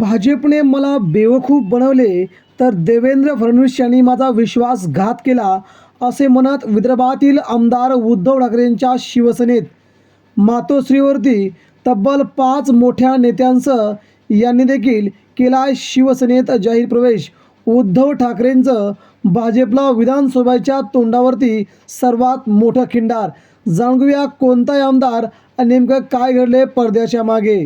भाजपने मला बेवकूफ बनवले तर देवेंद्र फडणवीस यांनी माझा विश्वासघात केला असे म्हणत विदर्भातील आमदार उद्धव ठाकरेंच्या शिवसेनेत मातोश्रीवरती तब्बल पाच मोठ्या नेत्यांसह यांनी देखील केला शिवसेनेत जाहीर प्रवेश. उद्धव ठाकरेंचं भाजपला विधानसभेच्या तोंडावरती सर्वात मोठं खिंडार. जाणून घेऊया कोणताही आमदार नेमकं काय घडले पडद्याच्या मागे.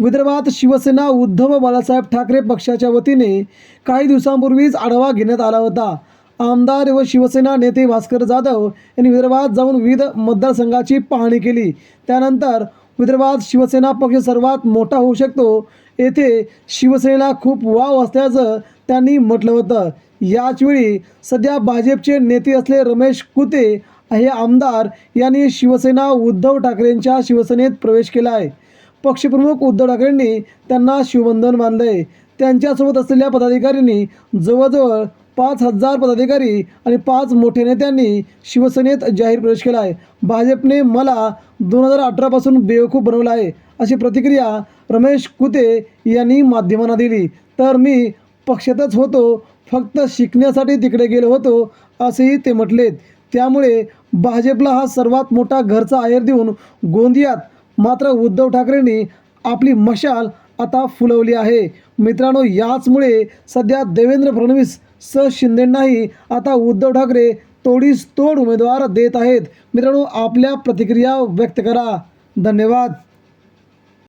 विदर्भात शिवसेना उद्धव बाळासाहेब ठाकरे पक्षाच्या वतीने काही दिवसांपूर्वीच आढावा घेण्यात आला होता. आमदार व शिवसेना नेते भास्कर जाधव यांनी विदर्भात जाऊन विविध मतदारसंघाची पाहणी केली. त्यानंतर विदर्भात शिवसेना पक्ष सर्वात मोठा होऊ शकतो. येथे शिवसेनेला खूप वाव असल्याचं त्यांनी म्हटलं होतं. याचवेळी सध्या भाजपचे नेते असले रमेश कुते हे आमदार यांनी शिवसेना उद्धव ठाकरेंच्या शिवसेनेत प्रवेश केला आहे पक्षप्रमुख उद्धव ठाकरेंनी त्यांना शिवबंधन बांधले त्यांच्यासोबत असलेल्या पदाधिकाऱ्यांनी जवळजवळ पाच हजार पदाधिकारी आणि पाच मोठ्या नेत्यांनी शिवसेनेत जाहीर प्रवेश केला आहे भाजपने मला दोन हजार अठरापासून बेवकूफ बनवला आहे अशी प्रतिक्रिया रमेश कुते यांनी माध्यमांना दिली. तर मी पक्षातच होतो फक्त शिकण्यासाठी तिकडे गेलो होतो असेही ते म्हटलेत. त्यामुळे भाजपला हा सर्वात मोठा घरचा आहेर देऊन गोंदियात मात्र उद्धव ठाकरेंनी आपली मशाल आता फुलवली आहे. मित्रांनो याचमुळे सध्या देवेंद्र फडणवीस स. शिंदेंनाही आता उद्धव ठाकरे तोडीस तोड उमेदवार देत आहेत. मित्रांनो आपल्या प्रतिक्रिया व्यक्त करा. धन्यवाद.